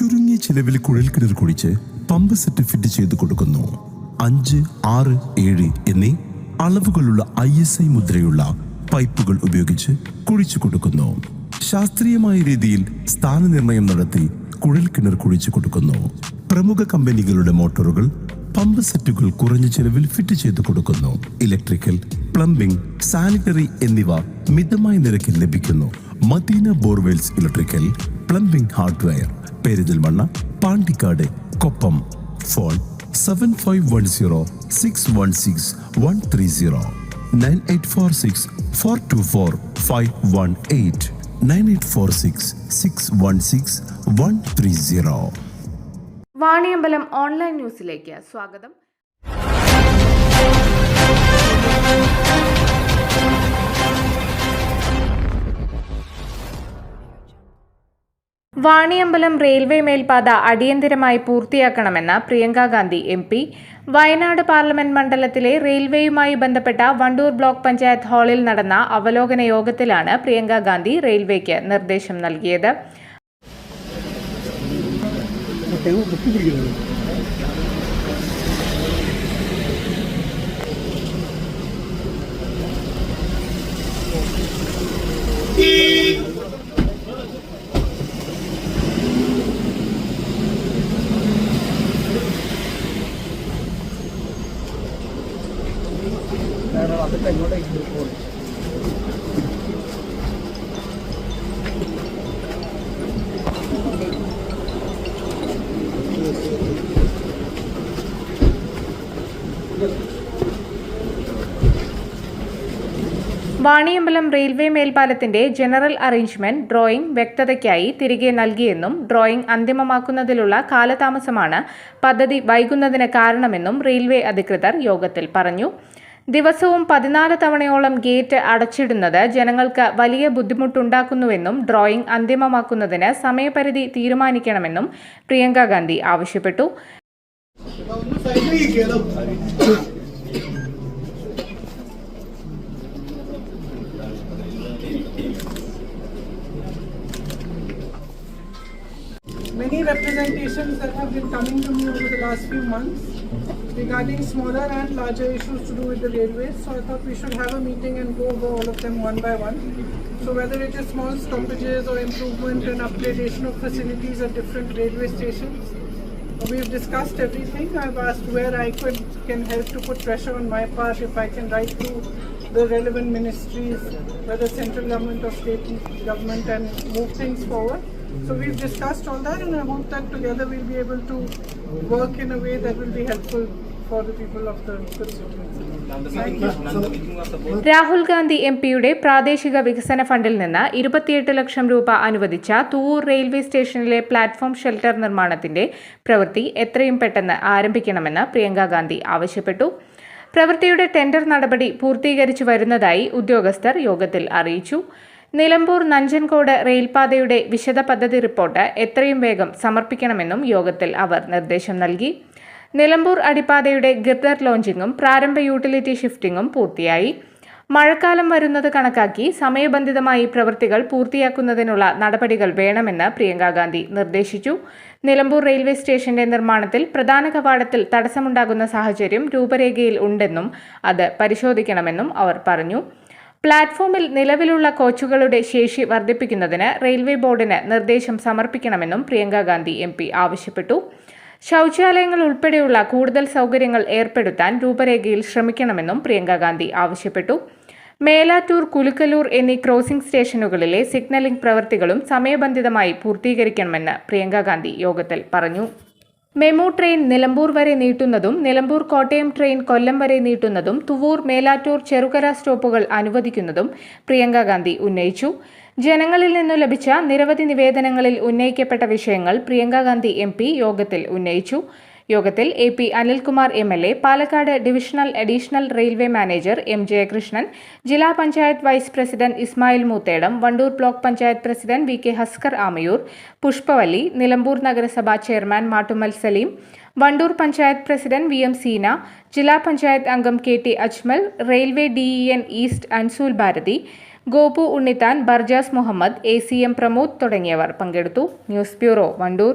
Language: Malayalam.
ചുരുങ്ങിയ ചിലവിൽ കിണർ കുഴിച്ച് പമ്പ് സെറ്റ് ഫിറ്റ് ചെയ്ത് കൊടുക്കുന്നു. അഞ്ച് ആറ് ഏഴ് എന്നീ അളവുകളുള്ള ഐ എസ് ഐ മുദ്രയുള്ള പൈപ്പുകൾ ഉപയോഗിച്ച് കുഴിച്ചു കൊടുക്കുന്നു. ശാസ്ത്രീയമായ രീതിയിൽ സ്ഥാനനിർണയം നടത്തി കുഴൽക്കിണർ കുഴിച്ചു കൊടുക്കുന്നു. പ്രമുഖ കമ്പനികളുടെ മോട്ടോറുകൾ പമ്പ് സെറ്റുകൾ കുറഞ്ഞ ചിലവിൽ ഫിറ്റ് ചെയ്ത് കൊടുക്കുന്നു. ഇലക്ട്രിക്കൽ പ്ലംബിംഗ് സാനിറ്ററി എന്നിവ മിതമായ നിരക്കിൽ ലഭിക്കുന്നു. Madina borewells electrical plumbing hardware Perinthalmanna Pandikkad Koppam. Phone seven five one zero six one six one three zero nine eight four six four two four five one eight nine eight four six six one six one three zero Vaniyambalam online ന്യൂസിലേക്ക് സ്വാഗതം. വാണിയമ്പലം റെയിൽവേ മേൽപ്പാത അടിയന്തിരമായി പൂർത്തിയാക്കണമെന്ന Priyanka Gandhi M P. Wayanad parliament മണ്ഡലത്തിലെ റെയിൽവേയുമായി ബന്ധപ്പെട്ട വണ്ടൂർ ബ്ലോക്ക് പഞ്ചായത്ത് ഹാളിൽ നടന്ന അവലോകന യോഗത്തിലാണ് പ്രിയങ്കാഗാന്ധി റെയിൽവേക്ക് നിർദ്ദേശം നൽകിയത്. വാണിയമ്പലം റെയിൽവേ മേൽപ്പാലത്തിന്റെ ജനറൽ അറേഞ്ച്മെന്റ് ഡ്രോയിംഗ് വ്യക്തതയ്ക്കായി തിരികെ നൽകിയെന്നും ഡ്രോയിംഗ് അന്തിമമാക്കുന്നതിലുള്ള കാലതാമസമാണ് പദ്ധതി വൈകുന്നതിന് കാരണമെന്നും റെയിൽവേ അധികൃതർ യോഗത്തിൽ പറഞ്ഞു. ദിവസവും പതിനാല് തവണയോളം ഗേറ്റ് അടച്ചിടുന്നത് ജനങ്ങൾക്ക് വലിയ ബുദ്ധിമുട്ടുണ്ടാക്കുന്നുവെന്നും ഡ്രോയിംഗ് അന്തിമമാക്കുന്നതിന് സമയപരിധി തീരുമാനിക്കണമെന്നും പ്രിയങ്ക ഗാന്ധി ആവശ്യപ്പെട്ടു. Many representations that have been coming to me over the last few months regarding smaller and larger issues to do with the railways. So I thought we should have a meeting and go over all of them one by one. So whether it is small stoppages or improvement and upgradation of facilities at different railway stations, we've discussed everything. I've asked where I could can help to put pressure on my part if I can write to the relevant ministries, whether central government or state government, and move things forward. So we've discussed all that, and I hope that together we'll be able to work in a way that will be helpful for the people of the constituency. Rahul Gandhi M പിയുടെ പ്രാദേശിക വികസന ഫണ്ടിൽ നിന്ന് ഇരുപത്തിയെട്ട് ലക്ഷം രൂപ അനുവദിച്ച തൂവൂർ റെയിൽവേ സ്റ്റേഷനിലെ പ്ലാറ്റ്ഫോം ഷെൽട്ടർ നിർമ്മാണത്തിന്റെ പ്രവൃത്തി എത്രയും പെട്ടെന്ന് ആരംഭിക്കണമെന്ന് പ്രിയങ്ക ഗാന്ധി ആവശ്യപ്പെട്ടു. പ്രവൃത്തിയുടെ ടെൻഡർ നടപടി പൂർത്തീകരിച്ചു വരുന്നതായി ഉദ്യോഗസ്ഥർ യോഗത്തിൽ അറിയിച്ചു. നിലമ്പൂർ നഞ്ചൻകോട് റെയിൽപാതയുടെ വിശദ പദ്ധതി റിപ്പോർട്ട് എത്രയും വേഗം സമർപ്പിക്കണമെന്നും യോഗത്തിൽ അവർ നിർദ്ദേശം നൽകി. നിലമ്പൂർ അടിപ്പാതയുടെ ഗിർദർ ലോഞ്ചിങ്ങും പ്രാരംഭ യൂട്ടിലിറ്റി ഷിഫ്റ്റിംഗും പൂർത്തിയായി. മഴക്കാലം വരുന്നത് കണക്കാക്കി സമയബന്ധിതമായി പ്രവൃത്തികൾ പൂർത്തിയാക്കുന്നതിനുള്ള നടപടികൾ വേണമെന്ന് പ്രിയങ്ക ഗാന്ധി നിർദ്ദേശിച്ചു. നിലമ്പൂർ റെയിൽവേ സ്റ്റേഷന്റെ നിർമ്മാണത്തിൽ പ്രധാന കവാടത്തിൽ തടസ്സമുണ്ടാകുന്ന സാഹചര്യം രൂപരേഖയിൽ ഉണ്ടെന്നും അത് പരിശോധിക്കണമെന്നും അവർ പറഞ്ഞു. പ്ലാറ്റ്ഫോമിൽ നിലവിലുള്ള കോച്ചുകളുടെ ശേഷി വർദ്ധിപ്പിക്കുന്നതിന് റെയിൽവേ ബോർഡിന് നിർദ്ദേശം സമർപ്പിക്കണമെന്നും പ്രിയങ്ക ഗാന്ധി എം ആവശ്യപ്പെട്ടു. ശൗചാലയങ്ങൾ ഉൾപ്പെടെയുള്ള കൂടുതൽ സൗകര്യങ്ങൾ ഏർപ്പെടുത്താൻ രൂപരേഖയിൽ ശ്രമിക്കണമെന്നും പ്രിയങ്കാഗാന്ധി ആവശ്യപ്പെട്ടു. മേലാറ്റൂർ കുലുക്കലൂർ എന്നീ ക്രോസിംഗ് സ്റ്റേഷനുകളിലെ സിഗ്നലിംഗ് പ്രവൃത്തികളും സമയബന്ധിതമായി പൂർത്തീകരിക്കണമെന്ന് പ്രിയങ്കാഗാന്ധി യോഗത്തിൽ പറഞ്ഞു. മെമു ട്രെയിൻ നിലമ്പൂർ വരെ നീട്ടുന്നതും നിലമ്പൂർ കോട്ടയം ട്രെയിൻ കൊല്ലം വരെ നീട്ടുന്നതും തുവൂർ മേലാറ്റൂർ ചെറുകര സ്റ്റോപ്പുകൾ അനുവദിക്കുന്നതും പ്രിയങ്കാഗാന്ധി ഉന്നയിച്ചു. ജനങ്ങളിൽ നിന്നു ലഭിച്ച നിരവധി നിവേദനങ്ങളിൽ ഉന്നയിക്കപ്പെട്ട വിഷയങ്ങൾ പ്രിയങ്കാഗാന്ധി എം യോഗത്തിൽ ഉന്നയിച്ചു. യോഗത്തിൽ A P Anilkumar M L A Palakkad divisional additional railway manager M Jayakrishnan ജില്ലാ panchayat vice president Ismail Moothedam Wandoor block panchayat president V K Haskar Amayur Pushpavalli Nilambur നഗരസഭാ chairman Mattumal Saleem Wandoor panchayat president V M Seena ജില്ലാ പഞ്ചായത്ത് അംഗം K T Ajmal railway DEN east Ansul Bharathi Gopu Unnithan Barjas Muhammad A C M Pramod തുടങ്ങിയവർ പങ്കെടുത്തു. News bureau Wandoor.